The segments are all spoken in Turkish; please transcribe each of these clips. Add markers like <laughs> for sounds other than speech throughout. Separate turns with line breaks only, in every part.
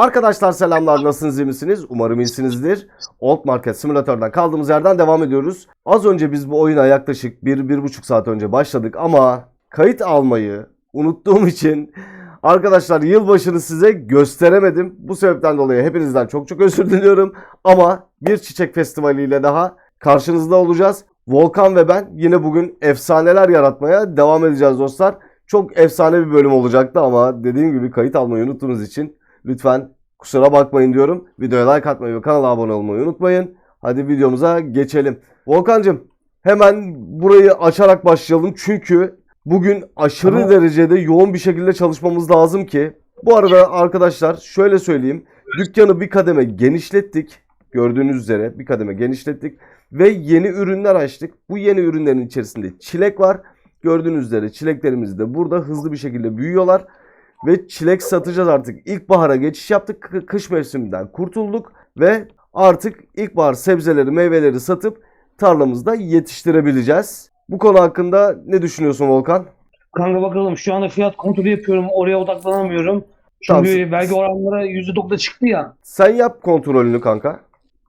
Arkadaşlar selamlar nasılsınız iyi misiniz? Umarım iyisinizdir. Old Market Simülatör'den kaldığımız yerden devam ediyoruz. Az önce biz bu oyuna yaklaşık 1-1,5 saat önce başladık ama kayıt almayı unuttuğum için arkadaşlar yılbaşını size gösteremedim. Bu sebepten dolayı hepinizden çok çok özür diliyorum. Ama bir çiçek festivaliyle daha karşınızda olacağız. Volkan ve ben yine bugün efsaneler yaratmaya devam edeceğiz dostlar. Çok efsane bir bölüm olacaktı ama dediğim gibi kayıt almayı unuttuğunuz için lütfen kusura bakmayın diyorum. Videoya like atmayı ve kanala abone olmayı unutmayın. Hadi videomuza geçelim. Volkancım hemen burayı açarak başlayalım çünkü bugün aşırı
Ama-
derecede yoğun bir şekilde çalışmamız lazım ki. Bu arada arkadaşlar şöyle söyleyeyim. Dükkanı bir kademe genişlettik. Gördüğünüz üzere bir kademe genişlettik. Ve yeni ürünler açtık. Bu yeni ürünlerin içerisinde çilek var. Gördüğünüz üzere çileklerimiz de burada hızlı bir şekilde büyüyorlar. Ve çilek satacağız artık. İlkbahara geçiş yaptık. Kı- Kış mevsiminden kurtulduk. Ve artık ilkbahar sebzeleri, meyveleri satıp tarlamızda yetiştirebileceğiz. Bu konu hakkında ne düşünüyorsun Volkan?
Kanka bakalım şu anda fiyat kontrolü yapıyorum. Oraya odaklanamıyorum.
Tamam.
Çünkü vergi oranları %9'a çıktı ya.
Sen yap kontrolünü kanka.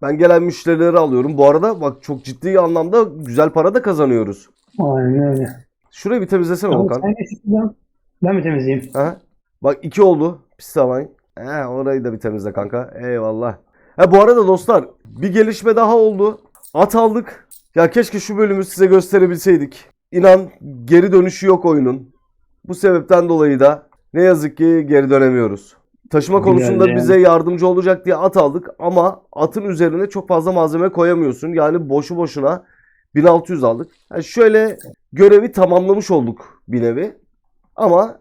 Ben gelen müşterileri alıyorum. Bu arada bak çok ciddi anlamda güzel para da kazanıyoruz.
Aynen öyle.
Şurayı bir temizlesene Volkan.
şuradan- ben mi temizleyeyim?
Aha. Bak iki oldu. Pis havayı. He, orayı da bir temizle kanka. Eyvallah. Ha, bu arada dostlar bir gelişme daha oldu. At aldık. Ya keşke şu bölümü size gösterebilseydik. İnan geri dönüşü yok oyunun. Bu sebepten dolayı da ne yazık ki geri dönemiyoruz. Taşıma konusunda bize yardımcı olacak diye at aldık ama atın üzerine çok fazla malzeme koyamıyorsun. Yani boşu boşuna 1600 aldık. Yani şöyle görevi tamamlamış olduk bir nevi. Ama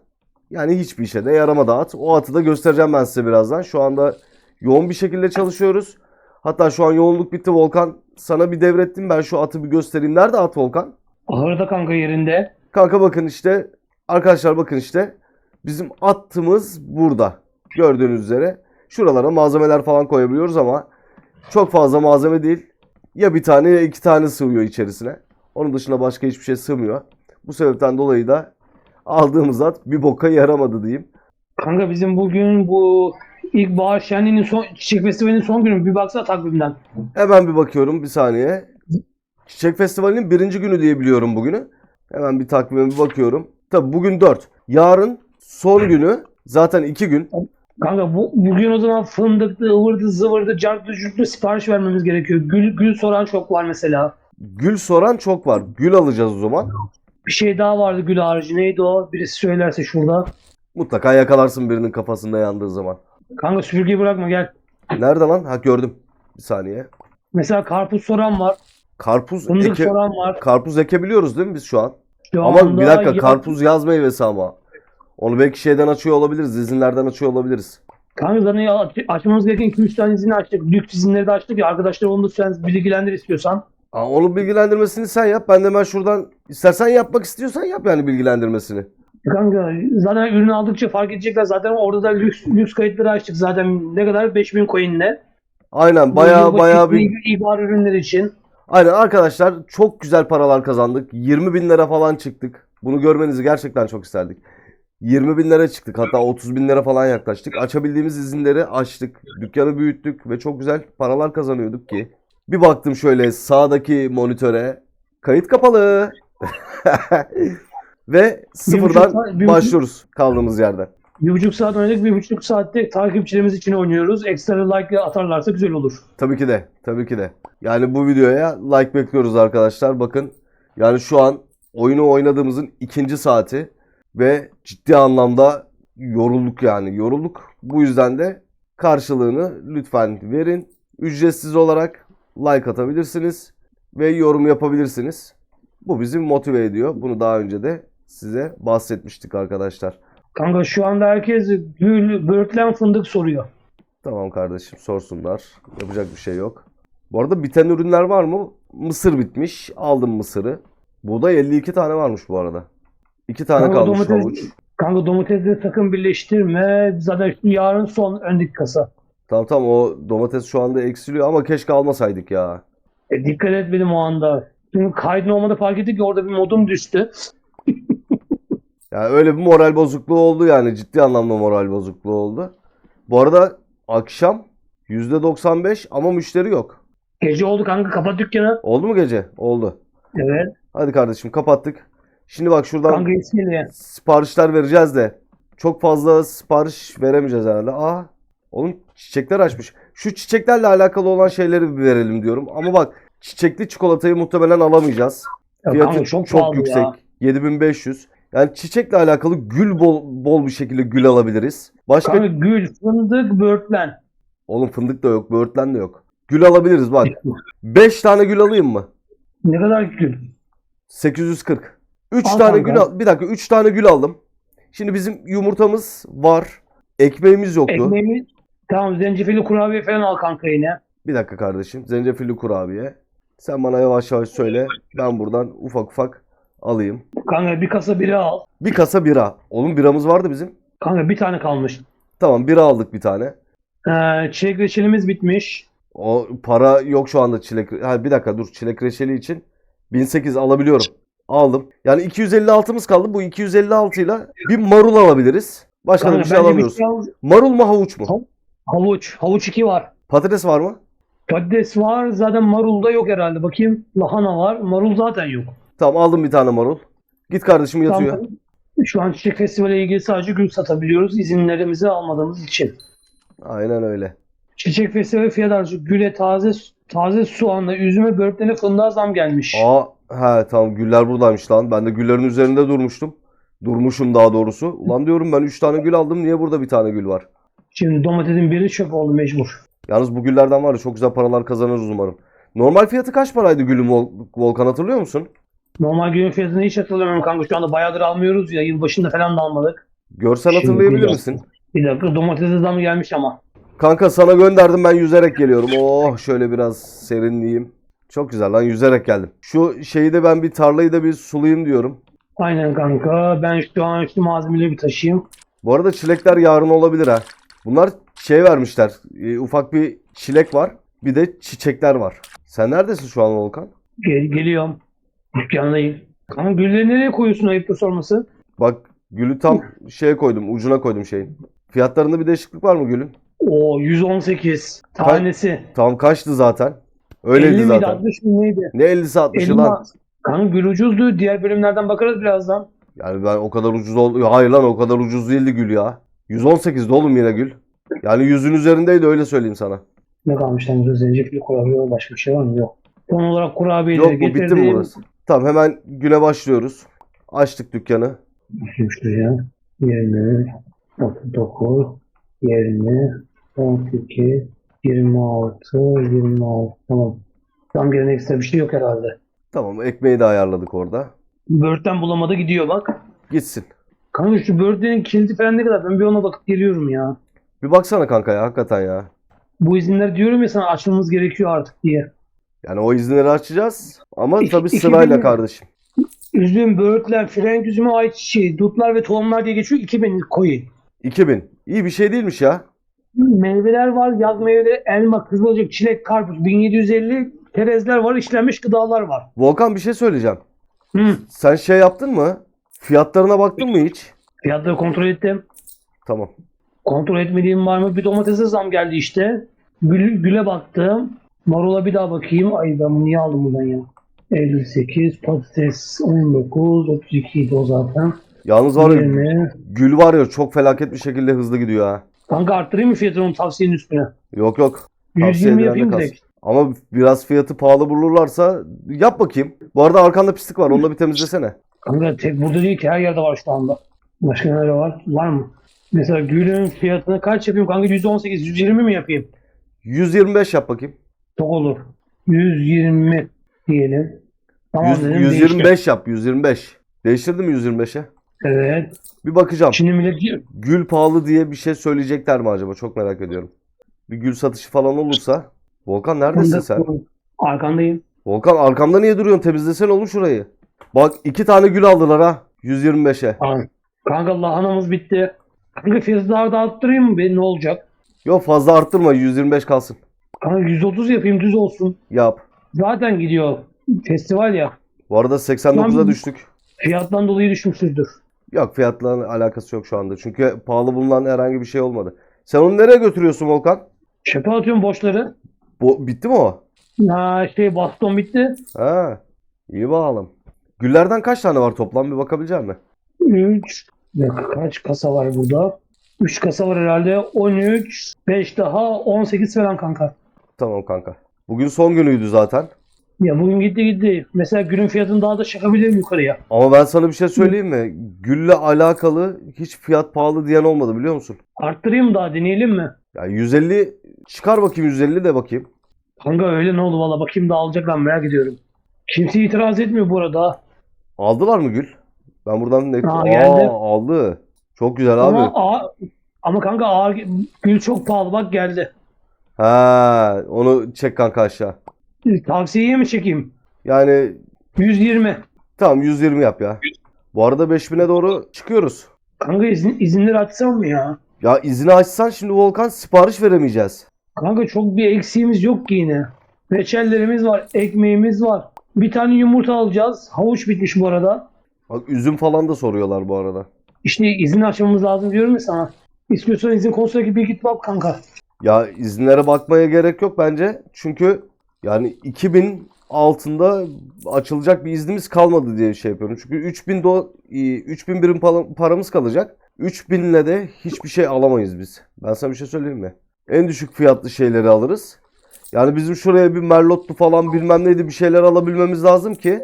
yani hiçbir işe de yaramadı at. O atı da göstereceğim ben size birazdan. Şu anda yoğun bir şekilde çalışıyoruz. Hatta şu an yoğunluk bitti Volkan. Sana bir devrettim ben şu atı bir göstereyim. Nerede at Volkan?
Ahırda kanka yerinde.
Kanka bakın işte. Arkadaşlar bakın işte. Bizim attığımız burada. Gördüğünüz üzere. Şuralara malzemeler falan koyabiliyoruz ama çok fazla malzeme değil. Ya bir tane ya iki tane sığıyor içerisine. Onun dışında başka hiçbir şey sığmıyor. Bu sebepten dolayı da aldığımız at bir boka yaramadı diyeyim.
Kanka bizim bugün bu ilkbahar şenliğinin son, çiçek festivalinin son günü. Bir baksana takvimden.
Hemen bir bakıyorum bir saniye. Çiçek Festivali'nin birinci günü diye biliyorum bugünü. Hemen bir takvime bir bakıyorum. Tabi bugün 4. Yarın son günü. Zaten 2 gün.
Kanka bu, bugün o zaman fındıklı, ıvırdı, zıvırdı, cartlı, curtlu sipariş vermemiz gerekiyor. Gül, gül soran çok var mesela.
Gül soran çok var. Gül alacağız o zaman.
Bir şey daha vardı gül harici. Neydi o? Birisi söylerse şurada.
Mutlaka yakalarsın birinin kafasında yandığı zaman.
Kanka süpürgeyi bırakma gel.
Nerede lan? Ha gördüm. Bir saniye.
Mesela karpuz soran var.
Karpuz
Fındık
eke...
soran var.
Karpuz ekebiliyoruz değil mi biz şu an?
Şu
Ama bir dakika
ya-
karpuz yaz meyvesi ama. Onu belki şeyden açıyor olabiliriz. izinlerden açıyor olabiliriz.
Kanka zaten ya aç- açmamız gereken 2-3 tane izini açtık. Lüks izinleri de açtık ya. Arkadaşlar onu da sen bilgilendir istiyorsan.
Aa, onun bilgilendirmesini sen yap. Ben de hemen şuradan istersen yapmak istiyorsan yap yani bilgilendirmesini.
Kanka zaten ürünü aldıkça fark edecekler. Zaten orada da lüks, lüks kayıtları açtık zaten. Ne kadar? 5000 coin'le.
Aynen baya baya bir...
İbar ürünler için.
Aynen arkadaşlar çok güzel paralar kazandık. 20 bin lira falan çıktık. Bunu görmenizi gerçekten çok isterdik. 20 bin lira çıktık hatta 30 bin lira falan yaklaştık. Açabildiğimiz izinleri açtık. Dükkanı büyüttük ve çok güzel paralar kazanıyorduk ki. Bir baktım şöyle sağdaki monitöre. Kayıt kapalı. <laughs> ve sıfırdan
bir buçuk-
başlıyoruz kaldığımız yerden.
Bir buçuk saat oynadık. Bir buçuk saatte takipçilerimiz için oynuyoruz. Ekstra like atarlarsa güzel olur.
Tabii ki de. Tabii ki de. Yani bu videoya like bekliyoruz arkadaşlar. Bakın yani şu an oyunu oynadığımızın ikinci saati ve ciddi anlamda yorulduk yani. Yorulduk. Bu yüzden de karşılığını lütfen verin. Ücretsiz olarak like atabilirsiniz ve yorum yapabilirsiniz. Bu bizi motive ediyor. Bunu daha önce de size bahsetmiştik arkadaşlar.
Kanka şu anda herkes gül, böğürtlen fındık soruyor.
Tamam kardeşim sorsunlar. Yapacak bir şey yok. Bu arada biten ürünler var mı? Mısır bitmiş. Aldım mısırı. Buğday 52 tane varmış bu arada. 2 tane
Kanka
kalmış
domates-
havuç.
Kanka domatesleri sakın birleştirme. Zaten yarın son öndeki kasa.
Tamam tamam o domates şu anda eksiliyor ama keşke almasaydık ya.
E, dikkat etmedim o anda. Çünkü kaydın olmadı fark ettik ki orada bir modum düştü. <laughs>
Yani öyle bir moral bozukluğu oldu yani. Ciddi anlamda moral bozukluğu oldu. Bu arada Akşam %95 ama müşteri yok.
Gece oldu kanka kapat dükkanı.
Oldu mu gece? Oldu.
Evet.
Hadi kardeşim kapattık. Şimdi bak şuradan
Kanka ismiyle.
siparişler vereceğiz de çok fazla sipariş veremeyeceğiz herhalde. Aa, oğlum çiçekler açmış. Şu çiçeklerle alakalı olan şeyleri bir verelim diyorum. Ama bak çiçekli çikolatayı muhtemelen alamayacağız.
Ya
Fiyatı
kanka
çok,
çok,
yüksek.
ya.
7500. Yani çiçekle alakalı gül bol bol bir şekilde gül alabiliriz. Başka
Kanka gül, fındık, böğürtlen.
oğlum fındık da yok, böğürtlen de yok. Gül alabiliriz bak. 5 tane gül alayım mı?
Ne kadar gül?
840. 3
Al
tane
kanka.
gül al. Bir dakika 3 tane gül aldım. Şimdi bizim yumurtamız var. Ekmeğimiz yoktu.
Ekmeğimiz. Tamam zencefilli kurabiye falan al kanka yine.
Bir dakika kardeşim. Zencefilli kurabiye. Sen bana yavaş yavaş söyle. Ben buradan ufak ufak alayım.
Kanka bir kasa bira al.
Bir kasa bira. Oğlum biramız vardı bizim.
Kanka bir tane kalmış.
Tamam bira aldık bir tane.
Ee, çilek reçelimiz bitmiş.
O para yok şu anda çilek. Ha, bir dakika dur çilek reçeli için 1800 alabiliyorum. Aldım. Yani 256'mız kaldı. Bu 256 ile bir marul alabiliriz. Başka
Kanka
bir şey
bence
alamıyoruz.
şey al.
Marul mu havuç mu?
Havuç. Havuç 2 var.
Patates var mı?
Patates var. Zaten marulda yok herhalde. Bakayım. Lahana var. Marul zaten yok.
Tamam aldım bir tane marul. Git kardeşim yatıyor.
Tamam. Şu an Çiçek Festivali ile ilgili sadece gül satabiliyoruz izinlerimizi almadığımız için.
Aynen öyle.
Çiçek Festivali fiyat artışı güle taze taze soğanla üzüme böğürtlene fındığa zam gelmiş.
Aa, he tamam güller buradaymış lan. Ben de güllerin üzerinde durmuştum. Durmuşum daha doğrusu. Ulan diyorum ben 3 tane gül aldım. Niye burada bir tane gül var?
Şimdi domatesin biri çöp oldu mecbur.
Yalnız bu güllerden var ya çok güzel paralar kazanırız umarım. Normal fiyatı kaç paraydı gülün Vol- Volkan hatırlıyor musun?
Normal günün fiyatını hiç hatırlamıyorum kanka. Şu anda bayağıdır almıyoruz ya. Yılbaşında falan da almadık.
Görsen
Şimdi
hatırlayabilir
bir
misin?
Bir dakika domatese zam gelmiş ama.
Kanka sana gönderdim ben yüzerek geliyorum. Oh şöyle biraz serinleyeyim. Çok güzel lan yüzerek geldim. Şu şeyi de ben bir tarlayı da bir sulayayım diyorum.
Aynen kanka. Ben şu an şu malzemeleri bir taşıyayım.
Bu arada çilekler yarın olabilir ha. Bunlar şey vermişler. e, ufak bir çilek var. Bir de çiçekler var. Sen neredesin şu an Volkan?
Gel geliyorum. Dükkandayım. Kanka gülleri nereye koyuyorsun ayıptır sorması?
Bak gülü tam şeye koydum. Ucuna koydum şeyin. Fiyatlarında bir değişiklik var mı gülün?
O 118 tanesi.
Tam kaçtı zaten. Öyleydi
50 miydi
zaten.
60 mı neydi?
Ne 50'si 60'ı
50
lan.
Kanka gül ucuzdu. Diğer bölümlerden bakarız birazdan.
Yani ben o kadar ucuz oldu. Hayır lan o kadar ucuz değildi gül ya. 118'de oğlum yine gül. Yani yüzün üzerindeydi öyle söyleyeyim sana.
Ne kalmış lan burada zencefilli kurabiye başka bir şey var mı? Yok. Son olarak kurabiyeleri
Yok bu bitti mi burası? Tamam hemen güne başlıyoruz. Açtık dükkanı.
Bakayım şuraya. 20, 39, 20, 18, 26, 26. Tamam. Tam gelen ekstra bir şey yok herhalde.
Tamam ekmeği de ayarladık orada.
Böğürtlen bulamadı gidiyor bak.
Gitsin.
Kanka şu böğürtlenin kilidi falan ne kadar? Ben bir ona bakıp geliyorum ya.
Bir baksana kanka ya hakikaten ya.
Bu izinler diyorum ya sana açmamız gerekiyor artık diye.
Yani o izinleri açacağız. Ama
İki-
tabii
iki
sırayla
bin-
kardeşim.
Üzüm, böğürtlen, frenk üzümü, ayçiçeği, dutlar ve tohumlar diye geçiyor. 2000 koyun.
2000. İyi bir şey değilmiş ya.
Meyveler var. Yaz meyveleri elma, kızılcık, çilek, karpuz. 1750 terezler var. işlenmiş gıdalar var.
Volkan bir şey söyleyeceğim.
Hı.
Sen şey yaptın mı? Fiyatlarına baktın mı hiç?
Fiyatları kontrol ettim.
Tamam.
Kontrol etmediğim var mı? Bir domatese zam geldi işte. Gül, güle baktım. Marula bir daha bakayım. Ay ben bunu niye aldım buradan ya? 58, patates 19, 32 idi o zaten.
Yalnız var ya
20.
gül var ya çok felaket bir şekilde hızlı gidiyor ha.
Kanka arttırayım mı fiyatını onun tavsiyenin üstüne?
Yok yok. Tavsiye
120
edilen de
yapayım direkt.
Ama biraz fiyatı pahalı bulurlarsa yap bakayım. Bu arada arkanda pislik var. Onu da bir temizlesene.
Kanka tek burada değil ki her yerde var şu anda. Başka nerede var? Var mı? Mesela gülün fiyatını kaç yapayım kanka? 118, 120 mi yapayım?
125 yap bakayım.
Çok olur. 120 diyelim. Tamam
Yüz-
dedim,
125
değişti.
yap 125. Değiştirdin mi 125'e?
Evet.
Bir bakacağım.
Şimdi millet diyor.
Gül pahalı diye bir şey söyleyecekler mi acaba? Çok merak ediyorum. Bir gül satışı falan olursa. Volkan neredesin sen?
Arkandayım.
Volkan arkamda niye duruyorsun? Temizlesene oğlum şurayı. Bak iki tane gül aldılar ha. 125'e.
Aa, Kanka lahanamız bitti. Kanka fiyatı daha da arttırayım mı? Benim ne olacak?
Yok fazla arttırma 125 kalsın.
Kanka 130 yapayım düz olsun.
Yap.
Zaten gidiyor. Festival ya.
Bu arada 89'a
Lan-
düştük.
Fiyattan dolayı düşmüşüzdür.
Yok fiyatla alakası yok şu anda. Çünkü pahalı bulunan herhangi bir şey olmadı. Sen onu nereye götürüyorsun Volkan?
Çöpe atıyorum boşları.
Bu, bitti mi o?
Ha şey baston bitti.
Ha, iyi bakalım. Güllerden kaç tane var toplam bir bakabilecek misin?
3. Kaç kasa var burada? 3 kasa var herhalde. 13. 5 daha 18 falan kanka.
Tamam kanka. Bugün son günüydü zaten.
Ya bugün gitti gitti. Mesela günün fiyatını daha da çakabilirim yukarıya.
Ama ben sana bir şey söyleyeyim mi? Gülle alakalı hiç fiyat pahalı diyen olmadı biliyor musun?
Arttırayım daha deneyelim mi?
Ya 150 çıkar bakayım 150 de bakayım.
Kanka öyle ne oldu valla bakayım da alacak ben merak ediyorum. Kimse itiraz etmiyor bu arada.
Aldılar mı Gül? Ben buradan ne?
Aa, geldi.
aldı. Çok güzel abi.
Ama ağır, ama kanka ağır, gül çok pahalı bak geldi.
Ha, onu çek kanka aşağı.
Tavsiyeye mi çekeyim?
Yani
120.
tamam 120 yap ya. Bu arada 5000'e doğru çıkıyoruz.
Kanka izin, izinleri açsam mı ya?
Ya izini açsan şimdi Volkan sipariş veremeyeceğiz.
Kanka çok bir eksiğimiz yok ki yine. Reçellerimiz var, ekmeğimiz var. Bir tane yumurta alacağız. Havuç bitmiş bu arada.
Bak üzüm falan da soruyorlar bu arada.
İşte izin açmamız lazım diyorum ya sana. İstiyorsan izin konusundaki bir git bak kanka.
Ya izinlere bakmaya gerek yok bence. Çünkü yani 2000 altında açılacak bir iznimiz kalmadı diye şey yapıyorum. Çünkü 3000 do 3000 birim paramız kalacak. 3000 ile de hiçbir şey alamayız biz. Ben sana bir şey söyleyeyim mi? En düşük fiyatlı şeyleri alırız. Yani bizim şuraya bir merlotlu falan bilmem neydi bir şeyler alabilmemiz lazım ki.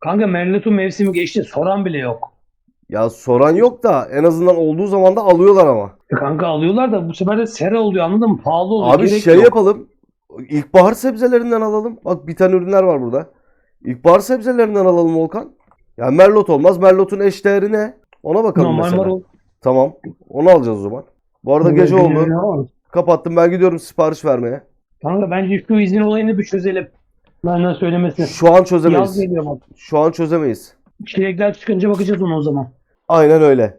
Kanka Merlot'un mevsimi geçti. Soran bile yok.
Ya soran yok da en azından olduğu zaman da alıyorlar ama.
E Kanka alıyorlar da bu sefer de sera oluyor anladın mı? Pahalı oluyor.
Abi
Gerek
şey
yok.
yapalım. İlkbahar sebzelerinden alalım. Bak bir tane ürünler var burada. İlkbahar sebzelerinden alalım Volkan. Ya merlot olmaz. Merlot'un eşdeğeri ne? Ona bakalım
Normal
mesela.
marul.
Tamam. Onu alacağız o zaman. Bu arada gece oldu. Kapattım ben gidiyorum sipariş vermeye.
Kanka bence şu izin olayını bir çözelim. Benden söylemesi.
Şu an
Yaz
çözemeyiz.
geliyor bak.
Şu an çözemeyiz.
Çilekler çıkınca bakacağız ona o zaman.
Aynen öyle.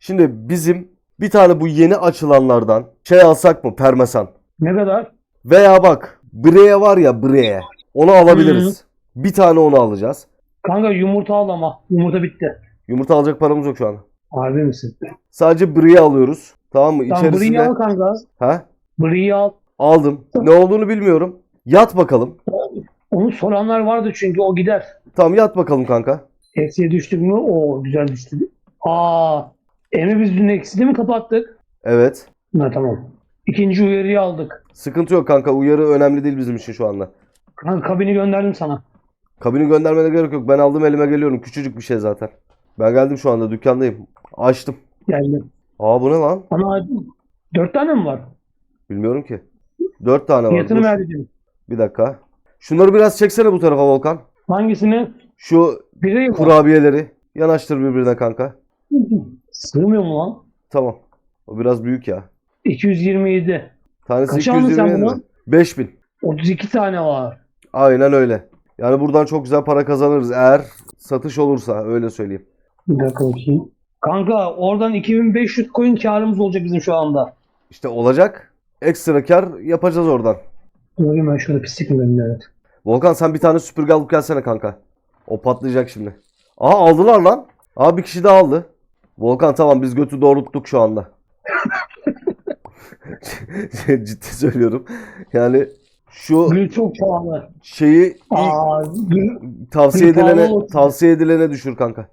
Şimdi bizim bir tane bu yeni açılanlardan şey alsak mı? Parmesan.
Ne kadar?
Veya bak Breye var ya Breye. Onu alabiliriz. Bir tane onu alacağız.
Kanka yumurta al ama. Yumurta bitti.
Yumurta alacak paramız yok şu an.
Harbi misin?
Sadece Brie alıyoruz. Tamam mı?
Tamam
İçerisinde
al kanka.
ha?
Brie'yi al.
Aldım. Ne olduğunu bilmiyorum. Yat bakalım.
Onu soranlar vardı çünkü o gider.
Tamam yat bakalım kanka.
Eksiye düştük mü? Oo güzel düştü. Aa. Emre biz dün ekside mi kapattık?
Evet.
Ha tamam. İkinci uyarıyı aldık.
Sıkıntı yok kanka. Uyarı önemli değil bizim için şu anda.
Kanka kabini gönderdim sana.
Kabini göndermene gerek yok. Ben aldım elime geliyorum. Küçücük bir şey zaten. Ben geldim şu anda dükkandayım. Açtım.
Geldi.
Aa bu ne lan?
Ana dört tane mi var?
Bilmiyorum ki. Dört tane var.
Fiyatını verdim.
Bir dakika. Şunları biraz çeksene bu tarafa Volkan.
Hangisini?
Şu
Biri mi?
kurabiyeleri. Yanaştır birbirine kanka.
Sığmıyor mu lan?
Tamam. O biraz büyük ya.
227.
Tanesi
Kaça aldın
220
sen
lira.
bunu?
5000.
32 tane var.
Aynen öyle. Yani buradan çok güzel para kazanırız eğer satış olursa öyle söyleyeyim.
Bir dakika bakayım. Kanka oradan 2500 coin karımız olacak bizim şu anda.
İşte olacak. Ekstra kar yapacağız oradan.
Bakayım ben şurada pislik mi benim evet.
Volkan sen bir tane süpürge alıp gelsene kanka. O patlayacak şimdi. Aha aldılar lan. Aa bir kişi daha aldı. Volkan tamam biz götü doğrulttuk şu anda. <laughs> Ciddi söylüyorum. Yani şu
Gül çok pahalı.
şeyi
Aa, gül
tavsiye
gül pahalı
edilene
olsun.
tavsiye edilene düşür kanka.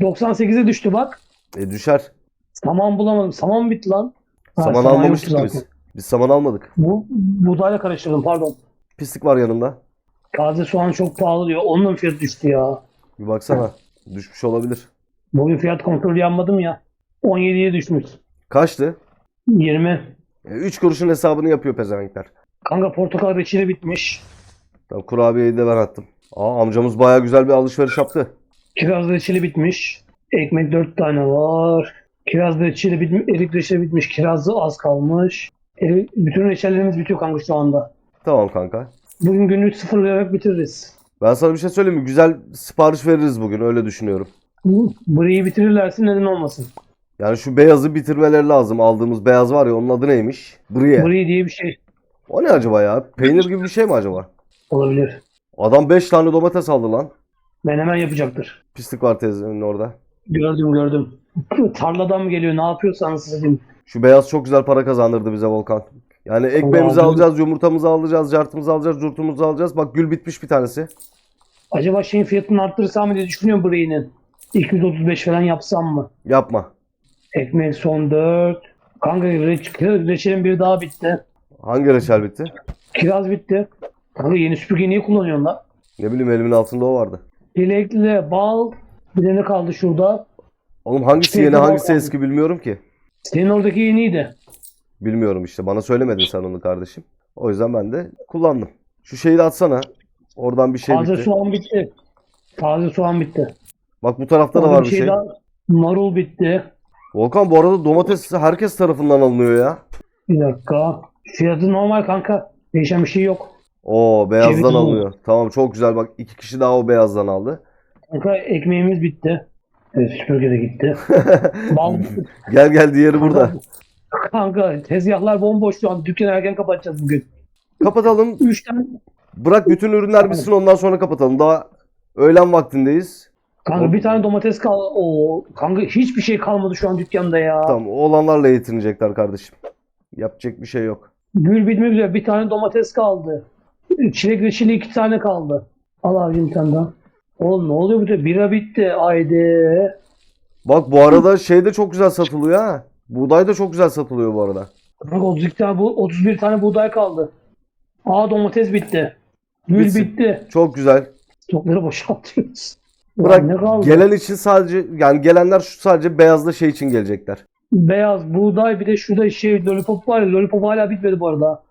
98'e düştü bak.
E düşer.
Saman bulamadım. Saman bitti lan. Ha,
Saman
saman
almamıştık
yoktu
biz.
zaten.
Biz saman almadık.
Bu buğdayla karıştırdım pardon.
Pislik var yanında.
Taze soğan çok pahalı diyor. Onun fiyatı düştü ya.
Bir baksana. Düşmüş olabilir.
Bugün fiyat kontrolü yapmadım ya. 17'ye düşmüş.
Kaçtı?
20.
3 kuruşun hesabını yapıyor pezevenkler.
Kanka portakal reçeli bitmiş.
Tamam, kurabiyeyi de ben attım. Aa amcamız baya güzel bir alışveriş yaptı.
Kiraz reçeli bitmiş. Ekmek 4 tane var. Kiraz reçeli bitmiş. Erik reçeli bitmiş. Kirazlı az kalmış. Eri- bütün reçellerimiz bitiyor kanka şu anda.
Tamam kanka.
Bugün günlük sıfırlayarak bitiririz. Ben
Ben sana bir şey söyleyeyim mi? Güzel sipariş veririz bugün öyle düşünüyorum.
Burayı bitirirlerse neden olmasın.
Yani şu beyazı bitirmeleri lazım. Aldığımız beyaz var ya onun adı neymiş? Brie.
Burayı diye bir şey
O ne acaba ya? Peynir gibi bir şey mi acaba?
olabilir.
Adam 5 tane domates aldı lan.
Menemen yapacaktır.
Pislik var teyzenin orada.
Gördüm gördüm. <laughs> Tarladan mı geliyor ne yapıyorsa anasını satayım.
Şu beyaz çok güzel para kazandırdı bize Volkan. Yani ekmeğimizi alacağız, yumurtamızı alacağız, cartımızı alacağız, curtumuzu alacağız. Bak gül bitmiş bir tanesi.
Acaba şeyin fiyatını arttırırsam mı diye düşünüyorum burayının. 235 falan yapsam mı?
Yapma.
Ekmek son 4. Kanka reç, reçelin biri daha bitti.
Hangi reçel bitti?
Kiraz bitti. Kanka yeni süpürgeyi niye kullanıyorsun lan?
Ne bileyim elimin altında o vardı.
Dilekli bal bir de ne kaldı şurada?
Oğlum hangisi
Şey,
yeni hangisi eski bilmiyorum ki.
Senin oradaki yeniydi.
Bilmiyorum işte. Bana söylemedin sen onu kardeşim. O yüzden ben de kullandım. Şu şeyi de atsana. Oradan bir şey
Taze
bitti.
soğan bitti. Taze soğan bitti.
Bak bu tarafta da
Orada
var bir şey.
daha- marul bitti.
Volkan bu arada domates herkes tarafından alınıyor ya.
Bir dakika. Fiyatı normal kanka. Değişen bir şey yok.
Oo beyazdan
Çevik bu.
alınıyor. Tamam çok güzel bak iki kişi daha o beyazdan aldı.
Kanka ekmeğimiz bitti. Evet, süpürge de gitti. <laughs>
Gel gel diğeri burada.
Kanka tezgahlar bomboş şu an. Dükkanı erken kapatacağız bugün.
Kapatalım.
3 tane.
Bırak bütün ürünler bitsin ondan sonra kapatalım. Daha öğlen vaktindeyiz.
Kanka bir tane domates kal. Oo, kanka hiçbir şey kalmadı şu an dükkanda ya.
Tamam o olanlarla yetinecekler kardeşim. Yapacak bir şey yok.
Gül bitmek üzere. Bir tane domates kaldı. Çilek reçeli iki tane kaldı. Al abicim bir tane daha. Oğlum ne oluyor burada? Bira bitti. Haydi.
Bak bu arada şey de çok güzel satılıyor ha. Buğday da çok güzel satılıyor bu arada.
Kanka 32 tane, bu 31 tane buğday kaldı. Aa domates bitti. Gül
Bitsin.
bitti.
Çok güzel.
Stokları boşaltıyoruz.
Bırak
ne kaldı?
gelen için sadece yani gelenler şu sadece beyazla şey için gelecekler.
Beyaz buğday bir de şurada şey lollipop var ya lollipop hala bitmedi bu arada.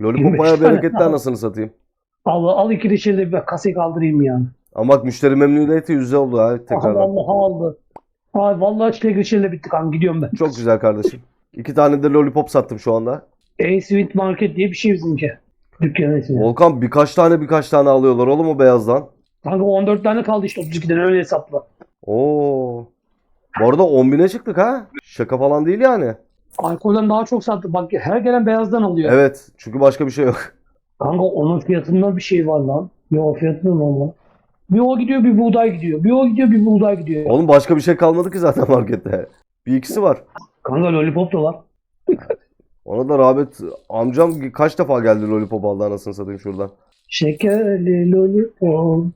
Lollipop
25
bayağı
tane.
bereketli anasını satayım.
Al, al iki de bir kasayı kaldırayım ya.
Ama bak müşteri memnuniyeti yüzde oldu ha tekrardan.
vallahi aldı. Ay vallahi çilek reçeli de bitti kanka gidiyorum ben.
Çok güzel kardeşim. İki tane de lollipop sattım şu anda.
A-Sweet Market diye bir şey bizimki. Dükkanın ismi.
Volkan birkaç tane birkaç tane alıyorlar oğlum o beyazdan.
Kanka 14 tane kaldı işte 32'den öyle hesapla.
Oo. Bu arada 10 bine çıktık ha. Şaka falan değil yani.
Alkolden daha çok sattık. Bak her gelen beyazdan alıyor.
Evet. Çünkü başka bir şey yok.
Kanka onun fiyatında bir şey var lan. Yo fiyatı da normal. Bir o gidiyor bir buğday gidiyor. Bir o gidiyor bir buğday gidiyor.
Oğlum başka bir şey kalmadı ki zaten markette. Bir ikisi var.
Kanka lollipop da var. <laughs>
Ona da rağbet amcam kaç defa geldi lollipop aldı anasını satayım şuradan.
Şekerli lollipop.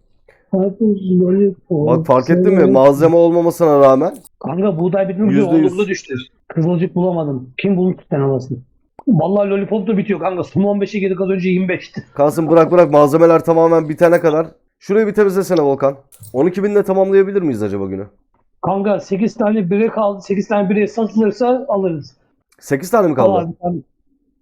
Karpuz lollipop.
Bak fark ettin mi? Malzeme olmamasına rağmen
Kanka buğday
Yüzde yüz.
olduğunda düştü. Kızılcık bulamadım. Kim bulmuş sen havasını? Vallahi lollipop da bitiyor kanka. Son 15'e girdik az önce 25'ti.
kalsın bırak bırak malzemeler tamamen bitene kadar. Şurayı bir temizlesene Volkan. 12 binle tamamlayabilir miyiz acaba günü?
Kanka 8 tane bire kaldı. 8 tane bire satılırsa alırız.
8 tane mi kaldı?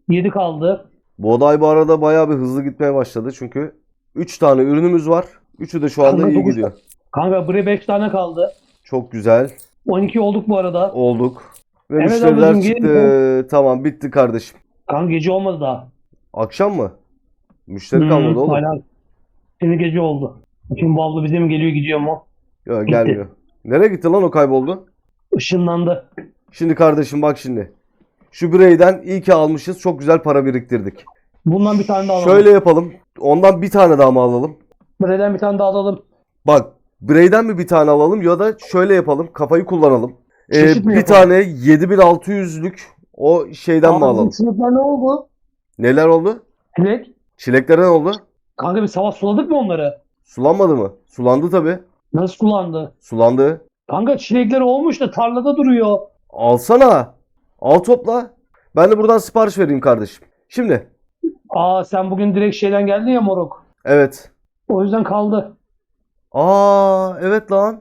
7 kaldı.
Bu oday bu arada bayağı bir hızlı gitmeye başladı çünkü 3 tane ürünümüz var. Üçü de şu anda
Kanka
iyi
dokuz
gidiyor.
Kanka bire 5 tane kaldı.
Çok güzel
12 olduk bu arada.
olduk. Ve
Evet
müşteriler
ablacığım,
çıktı. Tamam bitti kardeşim.
Kanka gece olmadı daha.
Akşam mı? Müşteri
Hmm,
kalmadı oğlum.
hala. Şimdi gece oldu. Şimdi bu abla bize mi geliyor gidiyor mu?
Yok gelmiyor. Nereye gitti lan o kayboldu?
Işınlandı.
Şimdi kardeşim bak şimdi. Şu bireyden iyi ki almışız. Çok güzel para biriktirdik.
Bundan bir tane daha alalım.
Şöyle yapalım. Ondan bir tane daha mı alalım?
Buraya bir tane daha alalım.
Bak bireyden mi bir tane alalım ya da şöyle yapalım. Kafayı kullanalım. Ee,
Çeşit mi
bir
yapalım?
tane 7600'lük o şeyden mi
Abi,
alalım?
Sınıflar ne oldu?
Neler oldu?
Dilek.
Çilekler ne oldu?
Kanka bir sabah suladık mı onları?
Sulanmadı mı? Sulandı tabi.
Nasıl sulandı?
Sulandı.
Kanka çilekleri olmuş da tarlada duruyor.
Alsana. Al topla. Ben de buradan sipariş vereyim kardeşim. Şimdi.
Aa sen bugün direkt şeyden geldin ya moruk.
Evet.
O yüzden kaldı.
Aa evet lan.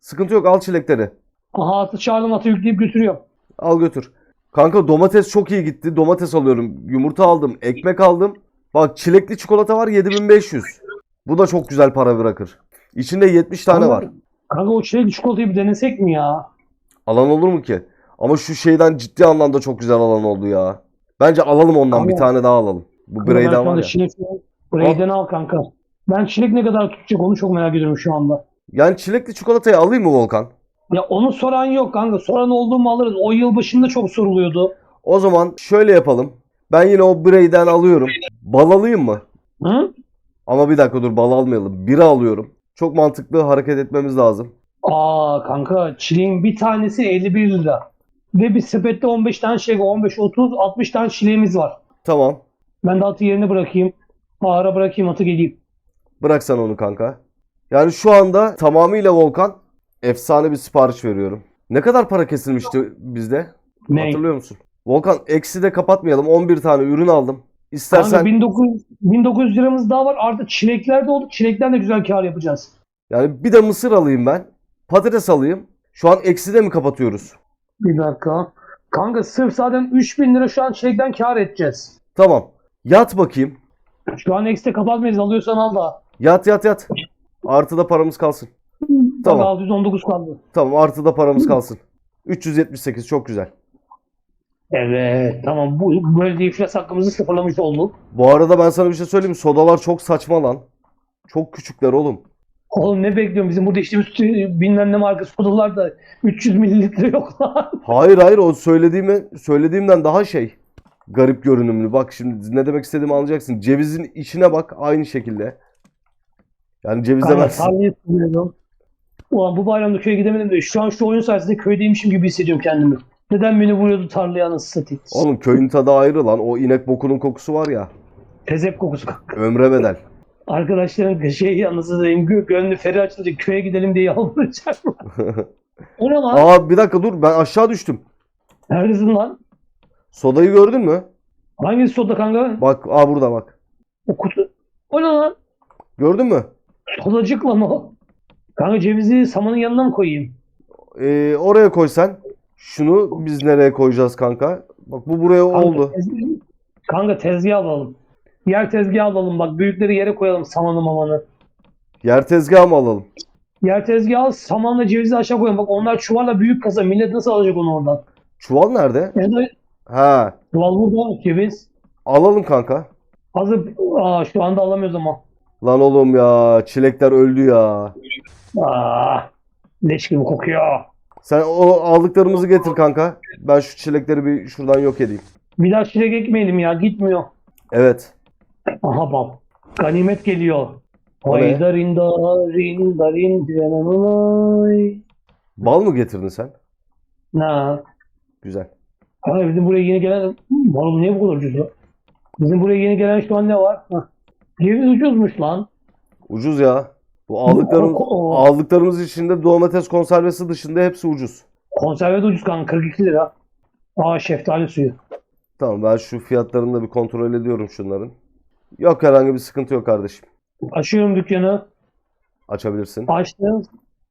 Sıkıntı yok al çilekleri.
Aha atı çağırdım atı yükleyip götürüyorum.
Al götür. Kanka domates çok iyi gitti. Domates alıyorum. Yumurta aldım. Ekmek aldım. Bak çilekli çikolata var 7500. Bu da çok güzel para bırakır. İçinde 70 tane var.
Kanka o çilekli çikolatayı bir denesek mi ya?
Alan olur mu ki? Ama şu şeyden ciddi anlamda çok güzel alan oldu ya. Bence alalım ondan
Kanka-
bir tane daha alalım. Bu
şu
var ya.
çilek Breyden al kanka. Ben çilek ne kadar tutacak onu çok merak ediyorum şu anda.
Yani çilekli çikolatayı alayım mı Volkan?
Ya onu soran yok kanka. Soran oldu mu alırız. O yıl başında çok soruluyordu.
O zaman şöyle yapalım. Ben yine o bireyden alıyorum. Bal alayım mı?
Hı?
Ama bir dakika dur bal almayalım. Bira alıyorum. Çok mantıklı hareket etmemiz lazım.
Aa kanka çileğin bir tanesi 51 lira. Ve bir sepette 15 tane şey, 15, 30, 60 tane çileğimiz var.
Tamam.
Ben de atı yerine bırakayım. Ağara bırakayım atı geleyim.
Bırak sen onu kanka. Yani şu anda tamamıyla Volkan efsane bir sipariş veriyorum. Ne kadar para kesilmişti bizde?
Ne?
Hatırlıyor musun? Volkan eksi de kapatmayalım. 11 tane ürün aldım. İstersen
Kanka 1900, 1900 liramız daha var. Artık çilekler de oldu. Çilekten de güzel kar yapacağız.
yani bir de mısır alayım ben. Patates alayım. Şu an eksi de mi kapatıyoruz?
Bir dakika. Kanka sırf zaten 3000 lira şu an çilekten kar edeceğiz.
Tamam. Yat bakayım.
Şu an ekstra kapatmayız. Alıyorsan al da.
Yat yat yat. Artıda paramız kalsın.
Tamam.
Tamam.
619 kaldı.
Tamam artıda paramız kalsın. 378 çok güzel.
Evet. Tamam. Bu böyle de iflas hakkımızı sıfırlamış olduk.
Bu arada ben sana bir şey söyleyeyim mi? Sodalar çok saçma lan. Çok küçükler oğlum.
Oğlum ne bekliyorum? Bizim burada içtiğimiz tü- bilmem ne marka sodalar da 300 mililitre yok lan. <laughs>
Hayır hayır o söylediğimi söylediğimden daha şey. Garip görünümlü. Bak şimdi ne demek istediğimi anlayacaksın. Cevizin içine bak aynı şekilde. Yani ceviz
Kanka tarlayı siliyorum. Ulan bu bayramda köye gidemedim de şu an şu oyun sayesinde köydeymişim gibi hissediyorum kendimi. Neden beni vuruyordu tarlaya nasıl satayım?
Oğlum köyün tadı ayrı lan. O inek bokunun kokusu var ya.
Tezep kokusu.
Ömre bedel.
Arkadaşlarım şey anasını diyeyim gö gönlü feri açınca köye gidelim diye yalvaracak. <laughs> o ne lan?
Aa bir dakika dur ben aşağı düştüm.
Neredesin lan?
Sodayı gördün mü?
Hangisi soda kanka?
Bak aa burada bak.
O kutu. O ne lan?
Gördün mü?
Sodacık lan o. Kanka cevizi samanın yanına mı koyayım?
Ee, oraya koy sen. Şunu biz nereye koyacağız kanka? Bak bu buraya
Kanka,
oldu.
tezgah- Kanka tezgah alalım. Yer tezgahı alalım bak büyükleri yere koyalım samanı mamanı.
Yer tezgahı mı alalım?
Yer tezgahı al samanla cevizi aşağı koyalım. Bak onlar çuvalla büyük kasa. Millet nasıl alacak onu oradan?
Çuval nerede?
Yani
Ha,
çuval burada ceviz.
alalım kanka.
Hazır. Aa şu anda alamıyoruz ama.
Lan oğlum ya, çilekler öldü ya.
Aa, leş gibi kokuyor.
Sen o aldıklarımızı getir kanka. Ben şu çilekleri bir şuradan yok edeyim.
Bir daha çilek ekmeyelim ya gitmiyor.
Evet.
Aha bak. Ganimet geliyor.
O ne?
Oy darin darin darin direnanay.
Bal mı getirdin sen?
Na.
Güzel.
Kanka bizim buraya yeni gelen... Oğlum niye bu kadar ucuz ya? Bizim buraya yeni gelen şu an ne var? Hah. Ceviz ucuzmuş lan.
Ucuz ya. Bu aldıklarımız, aldıklarımız içinde domates konservesi dışında hepsi ucuz.
Konserve de ucuz kanka 42 lira. Aa şeftali suyu.
Tamam ben şu fiyatlarını da bir kontrol ediyorum şunların. Yok herhangi bir sıkıntı yok kardeşim.
Açıyorum dükkanı.
Açabilirsin.
Açtım.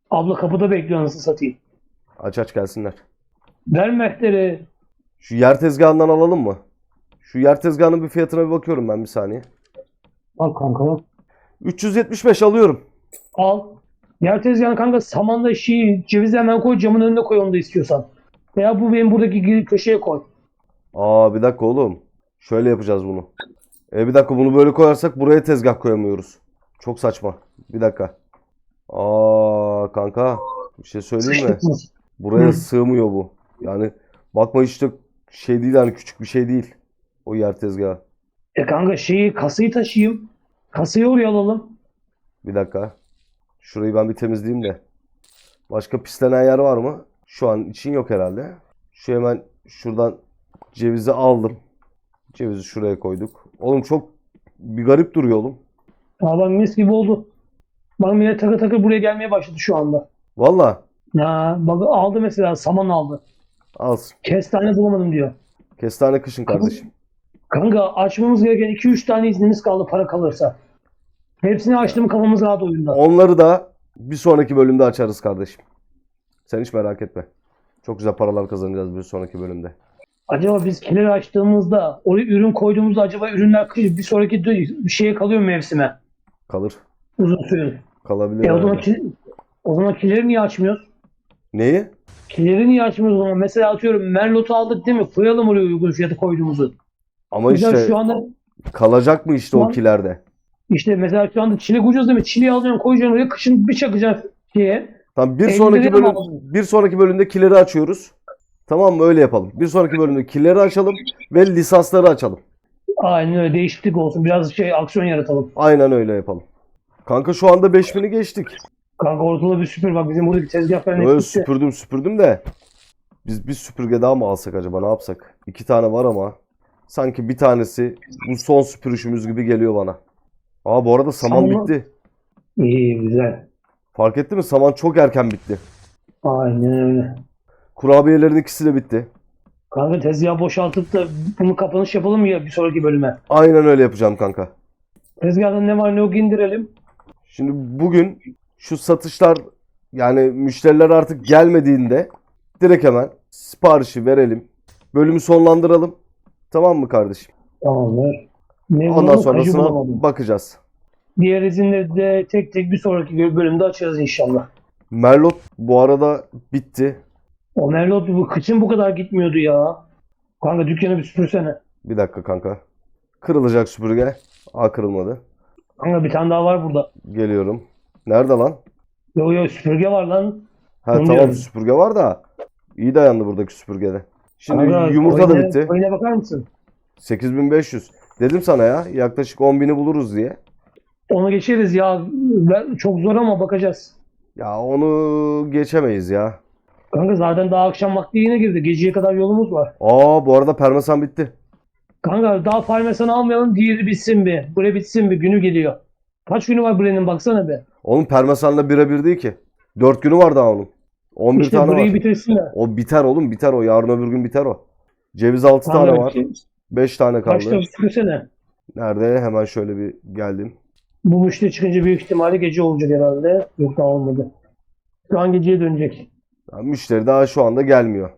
Abla kapıda bekliyor nasıl satayım.
Aç aç gelsinler.
Ver mehteri.
Şu yer tezgahından alalım mı? Şu yer tezgahının bir fiyatına bir bakıyorum ben bir saniye.
Al kanka.
375 alıyorum.
Al. Yer tezgahını kanka samanla şeyi cevizi hemen koy camın önüne koy onu da istiyorsan. Veya bu benim buradaki köşeye koy.
Aa bir dakika oğlum. Şöyle yapacağız bunu. E bir dakika bunu böyle koyarsak buraya tezgah koyamıyoruz. Çok saçma. Bir dakika. Aa kanka bir şey söyleyeyim mi? Buraya
Hı.
sığmıyor bu. Yani bakma işte şey değil yani küçük bir şey değil. O yer tezgahı.
E kanka şeyi kasayı taşıyayım. Kasayı oraya alalım.
Bir dakika. Şurayı ben bir temizleyeyim de. Başka pislenen yer var mı? Şu an için yok herhalde. Şu hemen şuradan cevizi aldım. Cevizi şuraya koyduk. Oğlum çok bir garip duruyor oğlum.
Aa bak mis gibi oldu. Bak millet takır takır buraya gelmeye başladı şu anda.
Valla
Ha, bak aldı mesela saman aldı.
alsın.
Kestane bulamadım diyor.
Kestane kışın kardeşim.
Kanka açmamız gereken 2-3 tane iznimiz kaldı para kalırsa. Hepsini açtım kafamız rahat oyunda.
Onları da bir sonraki bölümde açarız kardeşim. Sen hiç merak etme. Çok güzel paralar kazanacağız bir sonraki bölümde.
Acaba biz kileri açtığımızda oraya ürün koyduğumuzda acaba ürünler bir sonraki bir şeye kalıyor mu mevsime?
Kalır.
Uzun süre.
Kalabilir
E o zaman, ki, o zaman kileri niye açmıyoruz?
Neyi?
Kileri niye açmıyoruz o zaman? Mesela atıyorum Merlot'u aldık değil mi? Koyalım oraya uygun fiyatı koyduğumuzu.
Ama
Güzel
işte
şu anda
kalacak mı işte o kilerde?
İşte mesela şu anda çilek ucuz değil mi? Çileği alacaksın koyacaksın oraya kışın bir çakacaksın şeye.
Tamam bir
50
sonraki bölüm bir sonraki bölümde killeri açıyoruz. Tamam mı? Öyle yapalım. Bir sonraki bölümde killeri açalım ve lisansları açalım.
Aynen öyle değişiklik olsun. Biraz şey aksiyon yaratalım.
Aynen öyle yapalım. Kanka şu anda 5000'i geçtik.
Kanka ortalığı bir süpür bak bizim buradaki tezgah falan
Öyle
hep gitti.
süpürdüm süpürdüm de Biz bir süpürge daha mı alsak acaba ne yapsak? İki tane var ama sanki bir tanesi bu son süpürüşümüz gibi geliyor bana. Aa bu arada saman
Saman-
bitti.
İyi güzel.
Fark etti mi? Saman çok erken bitti.
Aynen öyle.
Kurabiyelerin ikisi de bitti.
Kanka tezgahı boşaltıp da bunu kapanış yapalım ya bir sonraki bölüme.
Aynen öyle yapacağım kanka.
Tezgahta ne var ne yok indirelim.
Şimdi bugün şu satışlar yani müşteriler artık gelmediğinde direkt hemen siparişi verelim. Bölümü sonlandıralım. Tamam mı kardeşim?
Tamamdır. Ne
Ondan sonrasına bakacağız.
Diğer izinleri de tek tek bir sonraki bölümde açarız inşallah.
Merlot bu arada bitti.
O Merlot bu kıçın bu kadar gitmiyordu ya. Kanka dükkanı bir süpürsene.
Bir dakika kanka. Kırılacak süpürge. Aa kırılmadı.
Kanka bir tane daha var burada.
Geliyorum. Nerede lan?
Yo yo süpürge var lan.
Ha
Onu
tamam
diyorum.
süpürge var da iyi dayandı buradaki süpürgede. Şimdi
Kanka,
yumurta da
oyuna-
bitti.
Oyuna bakar mısın?
8500. Dedim sana ya yaklaşık 10.000'i buluruz diye.
Onu geçeriz ya. Ben- Çok zor ama bakacağız.
Ya onu geçemeyiz ya.
Kanka zaten daha akşam vakti yine girdi. Geceye kadar yolumuz var.
Aa bu arada parmesan bitti.
Kanka daha parmesan almayalım. Diğeri bitsin bir. Bre bitsin bir. Günü geliyor. Kaç günü var Bre'nin baksana be.
Onun parmesanla birebir değil ki. 4 günü var daha onun. 11
İşte
tane
Bre'yi
var.
bitirsinler.
O biter oğlum biter o. Yarın öbür gün biter o. Ceviz 6 tane
Kanka,
var. 5 tane kaldı.
tane süpürsene.
Nerede? Hemen şöyle bir geldim.
Bu müşteri çıkınca büyük ihtimalle gece olacak herhalde. Yok daha olmadı. Şu an geceye dönecek.
Ya, müşteri daha şu anda gelmiyor.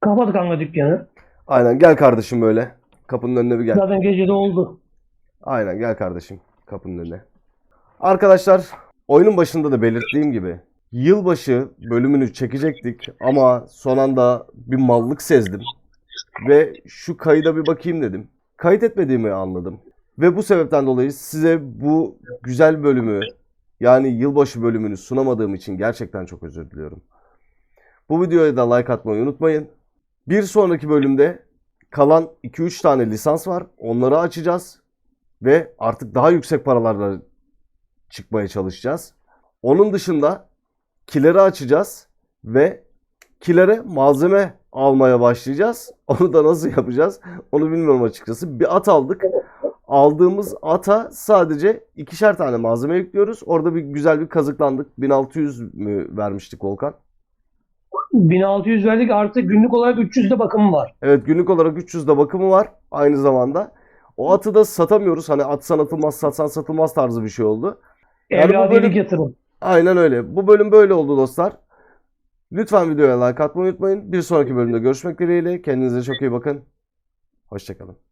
Kapat kanka dükkanı.
Aynen gel kardeşim böyle. Kapının önüne bir gel.
Zaten gecede oldu.
Aynen gel kardeşim kapının önüne. Arkadaşlar oyunun başında da belirttiğim gibi yılbaşı bölümünü çekecektik ama son anda bir mallık sezdim. Ve şu kayıda bir bakayım dedim. Kayıt etmediğimi anladım. Ve bu sebepten dolayı size bu güzel bölümü yani yılbaşı bölümünü sunamadığım için gerçekten çok özür diliyorum. Bu videoya da like atmayı unutmayın. Bir sonraki bölümde kalan 2-3 tane lisans var. Onları açacağız ve artık daha yüksek paralarla çıkmaya çalışacağız. Onun dışında kileri açacağız ve kilere malzeme almaya başlayacağız. <laughs> Onu da nasıl yapacağız? Onu bilmiyorum açıkçası. Bir at aldık. Aldığımız ata sadece ikişer tane malzeme yüklüyoruz. Orada bir güzel bir kazıklandık. 1600 mü vermiştik Volkan?
1600 verdik artı günlük olarak 300 de bakımı var.
Evet günlük olarak 300 de bakımı var aynı zamanda. O atı da satamıyoruz. Hani atsan atılmaz satsan satılmaz tarzı bir şey oldu. Yani bu
Evladiyelik
bölüm-
yatırım.
Aynen öyle. Bu bölüm böyle oldu dostlar. Lütfen videoya like atmayı unutmayın. Bir sonraki bölümde görüşmek dileğiyle. Kendinize çok iyi bakın. Hoşçakalın.